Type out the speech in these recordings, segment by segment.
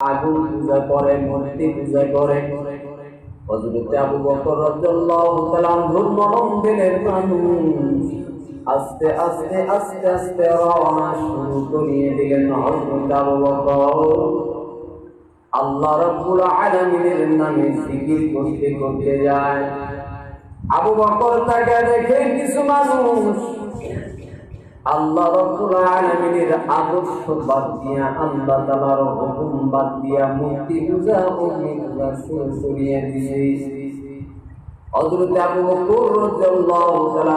আগুন পূজা করে, মূর্তি পূজা করে। আবু বকর রাদিয়াল্লাহু তাআলা আস্তে আস্তে আস্তে আস্তে রওনা শুরু করিয়ে দিলেন আবু বকর। আল্লাহ রাব্বুল আলামিনের নামে জিকির করতে করতে যায়। আবু বকর তাকে দেখে কিছু মানুষ আল্লাহ রাব্বুল আলামিনের আদর্শ বাদ দিয়া, আল্লাহ তাআলার হুকুম বাদ দিয়া মূর্তি পূজা পূজা শুরু করিয়ে দিয়েছে। হযরত আবু বকর রাদিয়াল্লাহু তাআলা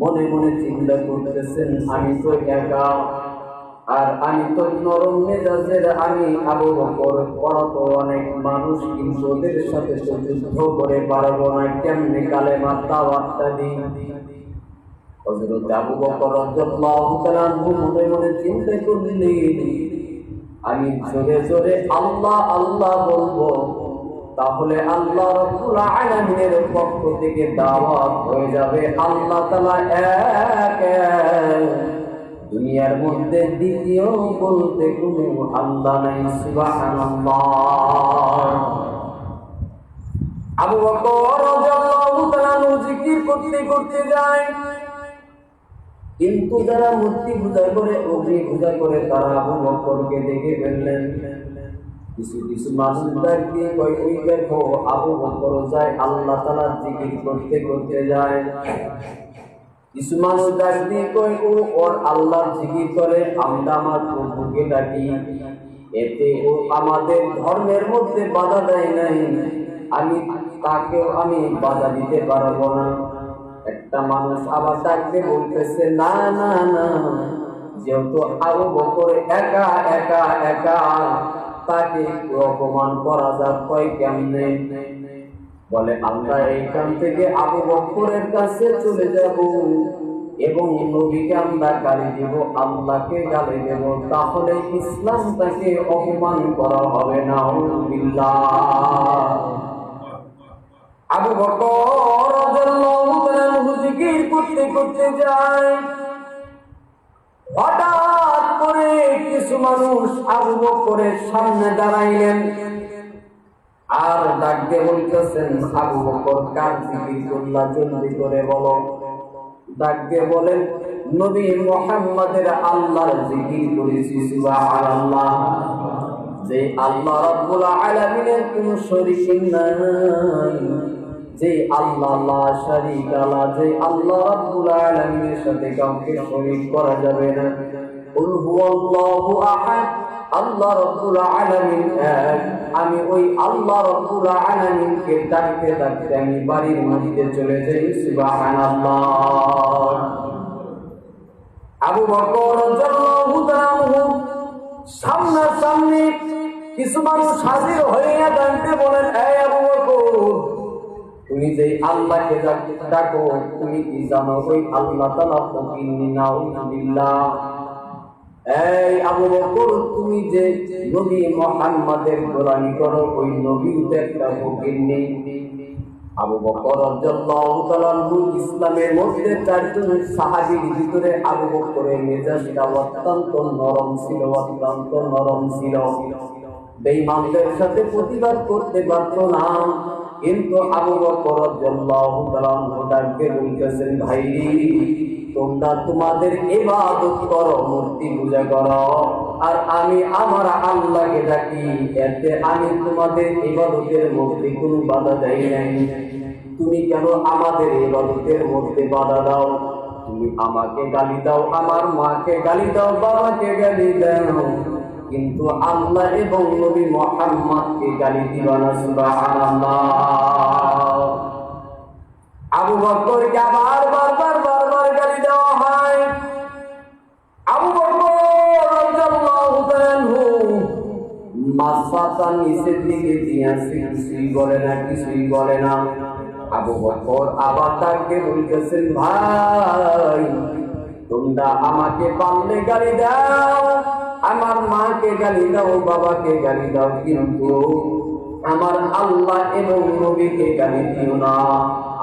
মনে মনে চিন্তা করতেছেন, আমি তো একা আর আমি তো নরম মেজাজের, আমি আবু বকর বড় অনেক মানুষ, কিন্তু ওদের সাথে যুদ্ধ করে পারব না, কেমনে কালেমা, দাওয়াতটা দিই? আমি জোরে জোরে আল্লাহ আল্লাহ বলব। তাহলে আল্লাহ পক্ষ থেকে দাওয়াত হয়ে যাবে আল্লাহ তাআলা এক। দুনিয়ার মধ্যে দ্বিতীয় বলতে কোনো আল্লাহ নাই, সুবহানাল্লাহ। আবু বকর রাদিয়াল্লাহু তাআলা করতে করতে যায়। কিন্তু যারা মূর্তি পূজা করে, অগ্নি পূজা করে, তারা আবু দেখে ফেললেন। কিছু কিছু মানুষ দেখে কই ওই দেখো আবু বকর যায়, আল্লাহ তাআলার জিকির করতে করতে যায়। কিছু মানুষ ডাকতে কই ও, ওর আল্লাহ জিকির করে, আমরা আমার প্রভুকে ডাকি। এতে ও আমাদের ধর্মের মধ্যে বাধা দেয় নাই। আমি তাকেও আমি বাধা দিতে পারব না। একটা মানুষ আবার ডাকতে বলতেছে, না না না, যেহেতু আবু বকর একা একা একা, তাকে অপমান করা যাক কয় কেমনে? বলে, আমরা এইখান থেকে আবু বকরের কাছে চলে যাব এবং নবীকে আমরা গালি দেব, আল্লাহকে গালি দেব। তাহলে ইসলাম তাকে অপমান করা হবে না আবু বকর করতে করতে যায়। হঠাৎ করে কিছু মানুষ আবু বকরের সামনে দাঁড়াইলেন। আর ডাক দিয়ে বলতেছেন, আবু বকর কার জিকির করলা? জলদি করে বলো। ডাক দিয়ে বলেন, নবী মুহাম্মাদের আল্লাহর জিকির করেছি, সুবহানাল্লাহ। যে আল্লাহ রাব্বুল আলামিনের কোনো শরীক নাই। যে আল্লাহ লা শারীক আলা যে আল্লাহ রাব্বুল আলামিনের সাথে কাউকে শরীক করা যাবে না। কুল হুয়াল্লাহু আহাদ, আল্লাহ রাব্বুল আলামিন এক। আমি ওই আল্লাহ রাব্বুল আলামিনকে ডাকতে ডাকতে আমি বাড়ির মধ্যে চলে যাই, সুবহানাল্লাহ। আবু বকর রাদিয়াল্লাহু তাআলা সামনা সামনে কিছু মানুষ হাজির হয়ে তুমি যে আল্লাহকে ডাকো তুমি কি জানো ওই আল্লাহ তাআলা ফকির নাউজুবিল্লাহ এই আবু বকর, তুমি যে নবী মুহাম্মাদের গোলামি করো, ওই নবী তো একটা ফকির নেই। আবু বকর রাদিয়াল্লাহু তাআলা ইসলামের মধ্যে চারজন সাহাবীর ভিতরে আবু বকরের মেজাজটা অত্যন্ত নরম ছিল, অত্যন্ত নরম ছিল। বেঈমানদের সাথে প্রতিবাদ করতে পারত না। কিন্তু আবু বকর রাদিয়াল্লাহু তাআলা ডাকতে বলতেছেন ভাই তোমরা তোমাদের ইবাদত করো, মূর্তি পূজা করো। আর আমি আমার আল্লাহকে ডাকি, এতে আমি তোমাদের ইবাদতের মধ্যে কোনো বাধা দেই নাই। তুমি কেন আমাদের ইবাদতের মধ্যে বাধা দাও? তুমি আমাকে গালি দাও, আমার মাকে গালি দাও, বাবাকে গালি দাও। কিন্তু আল্লাহ এবং নবী মুহাম্মদকে গালি দিবা না, সুবহানাল্লাহ। আবু বকরকে আবার বারবার বারবার গালি দেওয়া হয়। আবু বকর রাদিয়াল্লাহু দিকে কিছুই বলে না, কিছুই বলে না। আবু বকর আবার তাকে বলতেছেন, ভাই তোমরা আমাকে পারলে গালি দাও। আমার মাকে গালি দাও, বাবাকে গালি দাও, কিন্তু আমার আল্লাহ এবং নবীকে গালি দিও না।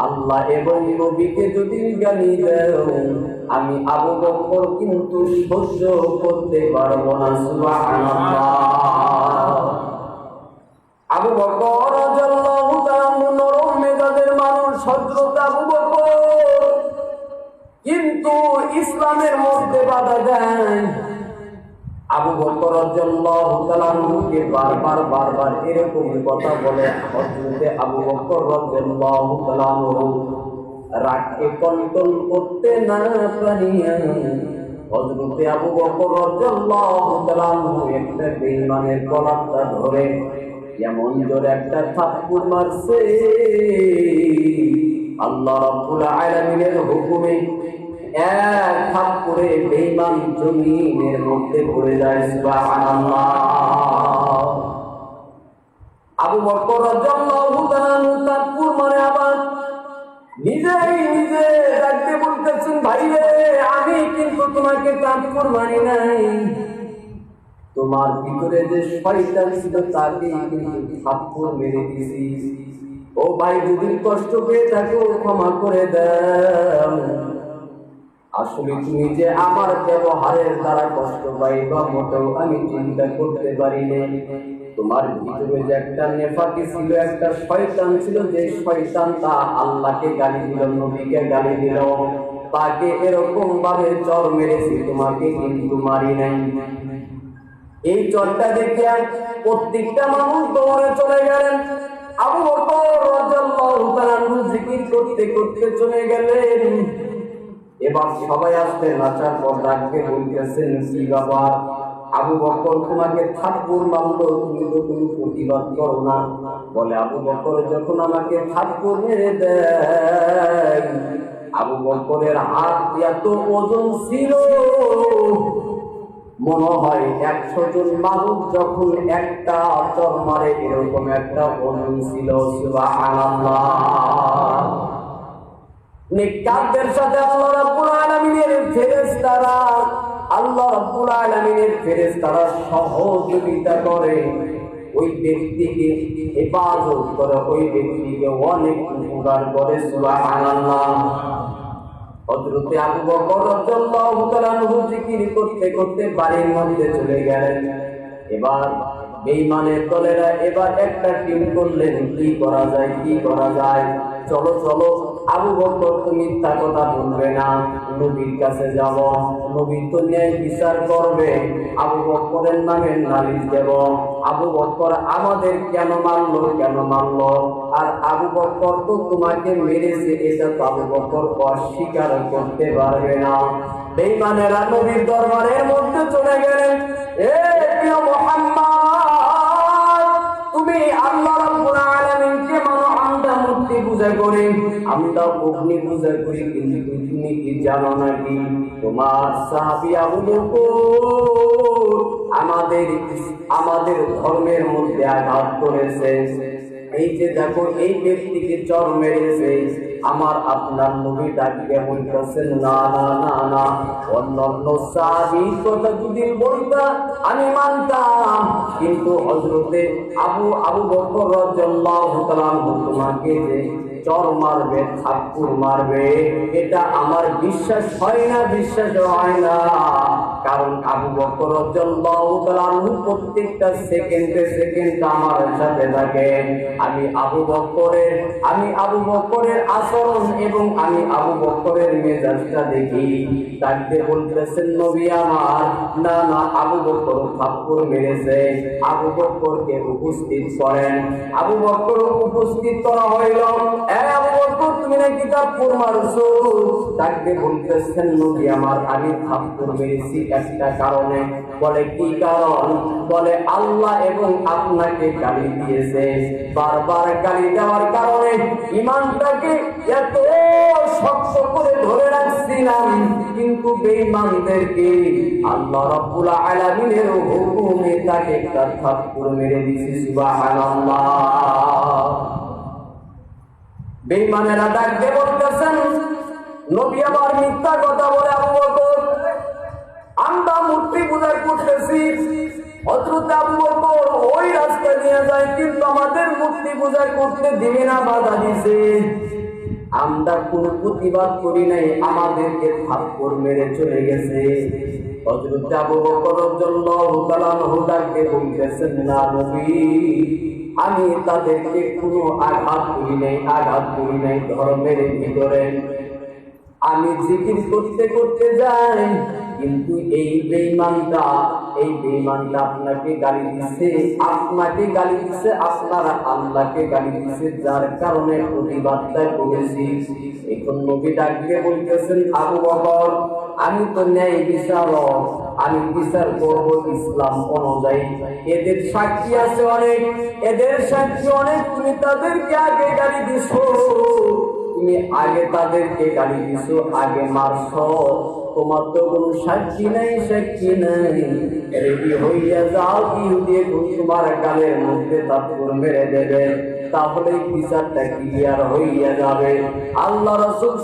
আল্লাহ এবং নবীকে যদি গালি দাও, আমি আবু বকর কিন্তু সহ্য করতে পারব না, সুবহানাল্লাহ। আবু বকর রাদিয়াল্লাহু তাআলা নরম মেজাজের মানুষ, হযরত আবু বকর। কিন্তু ইসলামের মধ্যে বাধা দেন। আবু বকর রাজ্যকে বারবার বারবার এরকম কথা বলে আবু বকর রাদিয়াল্লাহু রাগকে কন্ট্রোল করতে না পারিয়া আবু বকর রাদিয়াল্লাহু একটা কলাপটা ধরে, এমন জোরে একটা থাপ্পড় মারছে। আল্লাহ রাব্বুল আলামিনের হুকুমে এক থাপ্পড়ে বেঈমান জমিনের মধ্যে পড়ে যায়, সুবহানাল্লাহ। আবু বকর রাদিয়াল্লাহু তাআলা মারে আবার নিজেই নিজে ডাকতে বলতেছেন ভাই রে আমি কিন্তু তোমাকে থাপ্পড় মারি নাই। তোমার ভিতরে যে শয়তান ছিল তাকে কিন্তু থাপ্পড় মেরে দিছি ও ভাই, যদি কষ্ট পেয়ে থাকো, ক্ষমা করে দাও আসলে তুমি যে আমার ব্যবহারের দ্বারা কষ্ট পাইবা মোটেও আমি চিন্তা করতে পারি তোমার ভিতরে যে একটা নেফাকি ছিল, একটা শয়তান ছিল, যে শয়তান তা আল্লাহকে গালি দিল, নবীকে গালি দিল। তাকে এরকম ভাবে চর মেরেছি, তোমাকে কিন্তু মারি নাই। এই চরটা দেখে প্রত্যেকটা মানুষ দৌড়ে চলে গেলেন। আবু বকর রাদিয়াল্লাহু তাআলা জিকির করতে করতে চলে গেলেন। এবার সবাই আসতে নাচার পর ডাকতে বলতেছেন, কি বাবা আবু বকর, তোমাকে থাপ্পড় মারলো তুমি তো কোনো প্রতিবাদ করো না। বলে আবু বকর, যখন আমাকে থাপ্পড় মেরে দেয়, আবু বকরের হাত এত ওজন ছিল মনে হয় একশো জন মানুষ যখন একটা চর মারে এরকম একটা ওজন ছিল সাথে আল্লাহ রাব্বুল আলামিনের ফেরেশতারা, আল্লাহ রাব্বুল আলামিনের ফেরেশতারা সহযোগিতা করে। ওই ব্যক্তিকে হেফাজত করে, ওই ব্যক্তিকে অনেক উপকার করে, সুবহানাল্লাহ। হযরতে আবু বকর রাদিয়াল্লাহু তাআলা জিকির করতে করতে বাড়ির মধ্যে চলে গেলেন। এবার বেঈমানের দলেরা এবার একটা টিম করলেন, কি করা যায়, কি করা যায়? চলো চলো। আবু বকর তো মিথ্যা কথা বলবে না। নবীর কাছে যাব, নবী তো ন্যায় বিচার করবে। আবু বকরের নামে নালিশ দেব। আবু বকর আমাদের কেন মারলো কেন মারলো আর আবু বকর তো তোমাকে মেরেছে, এটা তো আবু বকর অস্বীকার করতে পারবে না। বেঈমানেরা নবীর দরবারের মধ্যে চলে গেলেন। এ করি, কিন্তু তুমি কি জানো নাকি? তোমার সাহাবিয়া আবু আমাদের আমাদের ধর্মের মধ্যে আঘাত করেছে। এই যে দেখো, এই ব্যক্তিকে চর মেরেছে। আমার আপনার নবী ডাকিয়ে বলতেছেন, না না না না, অন্যান্য সাহাবীর কথা যদি বলতা, আমি মানতাম। কিন্তু হযরতে আবু আবু বকর রাদিয়াল্লাহু তাআলা তোমাকে যে চর মারবে ঠাকুর মারবে, এটা আমার বিশ্বাস হয় না বিশ্বাস হয় না। কারণ আবু বকর প্রত্যেকটা সেকেন্ডে সেকেন্ড আমার সাথে থাকে আমি আবু বকরের, আমি আবু বকরের আচরণ এবং আমি আবু বকরের মেজাজটা দেখি। তাকে বলতেছেন, নবী আমার। না না, আবু বকর থাপ্পড় মেরেছে। আবু বকরকে উপস্থিত করেন। আবু বকর উপস্থিত করা হইল। আবু বকর, তুমি নাকি থাপ্পড় মারছো? তাকে বলতেছেন, নবী আমার, আমি থাপ্পড় মেরেছি একটা কারণে বলে, কি কারণ? বলে, আল্লাহ এবং আপনাকে গালি দিয়েছে। বারবার গালি দেওয়ার কারণে ইমানটাকে এত শক্ত করে ধরে রাখছিলাম, কিন্তু বেঈমানদেরকে আল্লাহ রাব্বুল আলামিনের হুকুমে তাকে একটা থাপ্পড় মেরে দিয়েছে, সুবহানাল্লাহ। বেঈমানেরা ডাক দিয়ে বলতেছেন, নবী আবার মিথ্যা কথা বলে আবু আমরা মূর্তি পূজা করতেছি ওই রাস্তা নিয়ে যায়, কিন্তু আমাদের মূর্তি পূজা করতে দিবে না, বাধা দিছে। আমরা কোনো প্রতিবাদ করি নাই, আমাদেরকে মেরে চলে গেছে। আমি তাদেরকে কোনো আঘাত করি নাই, আঘাত করি নাই, ধর্মের ভিতরে। আমি জিকির করতে করতে যাই কিন্তু এই বেঈমানটা এই বেঈমানটা আপনাকে গালি দিচ্ছে আপনাকে গালি দিচ্ছে আপনারা আল্লাহকে গালি দিচ্ছে যার কারণে প্রতিবাদটা করেছি এখন নবী ডাকতে বলতেছেন, আবু বকর, আমি তো ন্যায় বিচারক, আমি বিচার করব ইসলাম অনুযায়ী। এদের সাক্ষী আছে অনেক, এদের সাক্ষী অনেক, তুমি তাদেরকে আগে গালি দিছো। তুমি আগে তাদেরকে গালি দিছো, আগে তোমার তো কোনো সাক্ষী নাই সাক্ষী নাই। রেডি হইয়া যাও ইহুদি তোমার গালের মধ্যে মেরে দেবে। তাহলে বিচারটা ক্লিয়ার হইয়া যাবে। আল্লাহ রসুল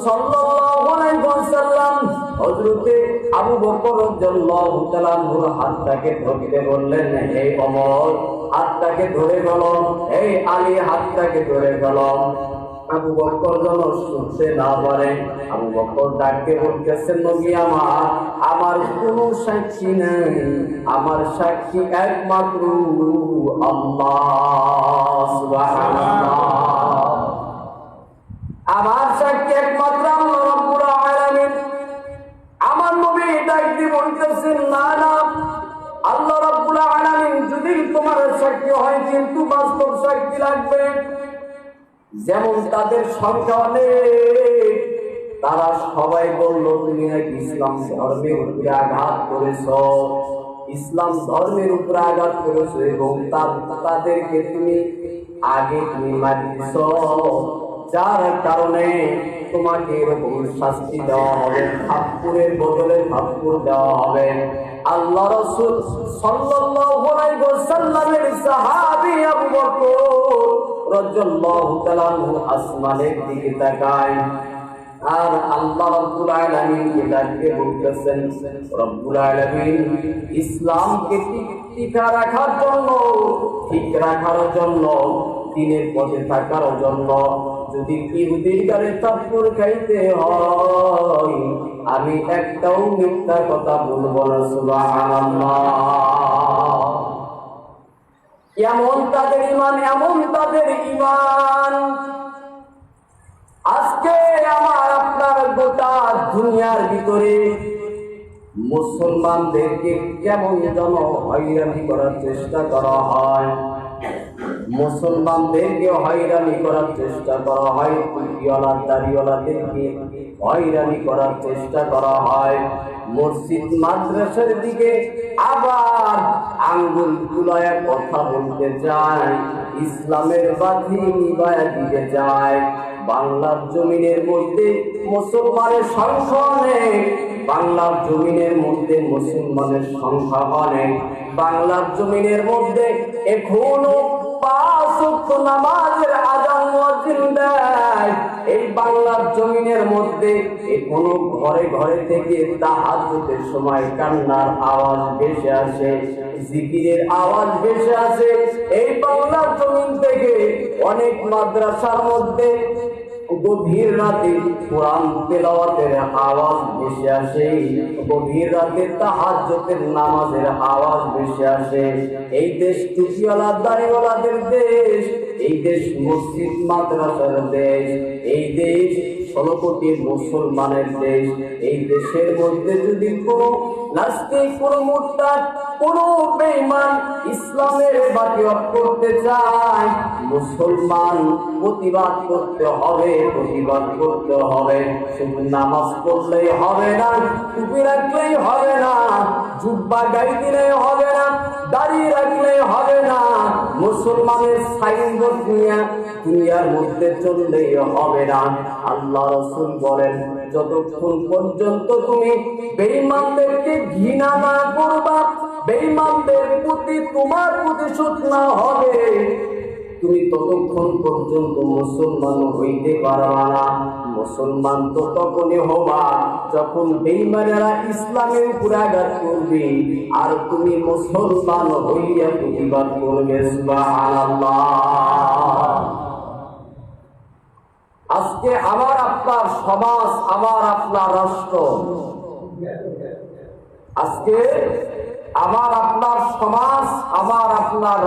ওয়াসাল্লাম হযরতে আবু বকর হাতটাকে ধরতে বললেন, হে ওমর হাতটাকে ধরে ফেলো এই আলী, হাতটাকে ধরে ফেলো আবু বকর যেন শুনতে না পারে আবু বকর ডাকে বলতেছেন নবী আমার আমার কোনো সাক্ষী নেই। আমার সাক্ষী একমাত্র আল্লাহ। যেমন তাদের সংখ্যা অনেক তারা সবাই বলল, তুমি নাকি ইসলাম ধর্মের উপরে আঘাত করেছ। ইসলাম ধর্মের উপরে আঘাত করেছ এবং তাদেরকে তুমি আগে তুমি মারিছ যার কারণে তোমাকে এরকম শাস্তি দেওয়া হবে থাপ্পুরের বদলে থাপ্পুর দেওয়া হবে। আল্লাহ রসুল সাল্লাল্লাহু আলাইহি ওয়াসাল্লামের সাহাবী আবু বকর আসমানের দিকে তাকায়। আর আল্লাহ বলতেছেন ইসলামকে টিকা রাখার জন্য, ঠিক রাখার জন্য, দিনের পথে থাকার জন্য যদি ইহুদির গালে তাপ্পুর খাইতে হয়, আমি একটাও মিথ্যা কথা বলব না, সুবহানাল্লাহ। এমন তাদের ইমান, এমন তাদের ইমান। আজকে আমার আপনার গোটা দুনিয়ার ভিতরে মুসলমানদেরকে কেমন যেন হয়রানি করার চেষ্টা করা হয়। মুসলমানদেরকে হয়রানি করার চেষ্টা করা হয় টুপিওয়ালা দাড়িওয়ালাদেরকে হয়রানি করার চেষ্টা করা হয়। মসজিদ, মাদ্রাসার দিকে আবার আঙ্গুল তুলায় কথা বলতে চায়, ইসলামের বাধি নিবায় দিতে যায় বাংলার জমিনের মধ্যে মুসলমানের সংখ্যা অনেক, বাংলার জমিনের মধ্যে মুসলমানের সংখ্যা অনেক। বাংলার জমিনের মধ্যে এখনও নামাজের আজান এই বাংলার জমিনের মধ্যে কোন ঘরে ঘরে থেকে তাহাজ্জুদের সময় কান্নার আওয়াজ ভেসে আসে, জিকিরের আওয়াজ ভেসে আসে। এই বাংলার জমিন থেকে অনেক মাদ্রাসার মধ্যে গভীর রাতে কোরআন তেলাওয়াতের আওয়াজ ভেসে আসে। গভীর রাতে তাহাজ্জতের নামাজের আওয়াজ ভেসে আসে। এই দেশ টুপিওয়ালা, দাড়িওয়ালাদের দেশ এই দেশ মসজিদ, মাদ্রাসার দেশ, এই দেশ ষোলো কোটি মুসলমানের দেশ, এই দেশের মধ্যে যদি কোনো নাস্তিক, কোনো কোনো ইসলামের বাকি করতে চায়, মুসলমান প্রতিবাদ করতে হবে, প্রতিবাদ করতে হবে। শুধু নামাজ পড়লেই হবে না, টুপি রাখলেই হবে না, জুব্বা গাই দিলেই হবে না, দাড়ি রাখলেই হবে না, মুসলমানের সাইনবোর্ড নিয়ে দুনিয়ার মধ্যে চললেই হবে না। আল্লাহ রসুল বলেন, যতক্ষণ পর্যন্ত তুমি বেঈমানদেরকে ঘৃণা না করবা, বেঈমানদের প্রতি তোমার প্রতিশোধ না হবে। তুমি ততক্ষণ পর্যন্ত মুসলমান হইতে পারবা না। মুসলমান তো তখনই হবা যখন বেইমানেরা ইসলামের উপরে আঘাত করবে। আর তুমি মুসলমান হইয়া প্রতিবাদ করবে আজকে আমার আপনার সমাজ, আমার আপনার রাষ্ট্র। আজকে আমার আপনার সমাজ, আমার আপনার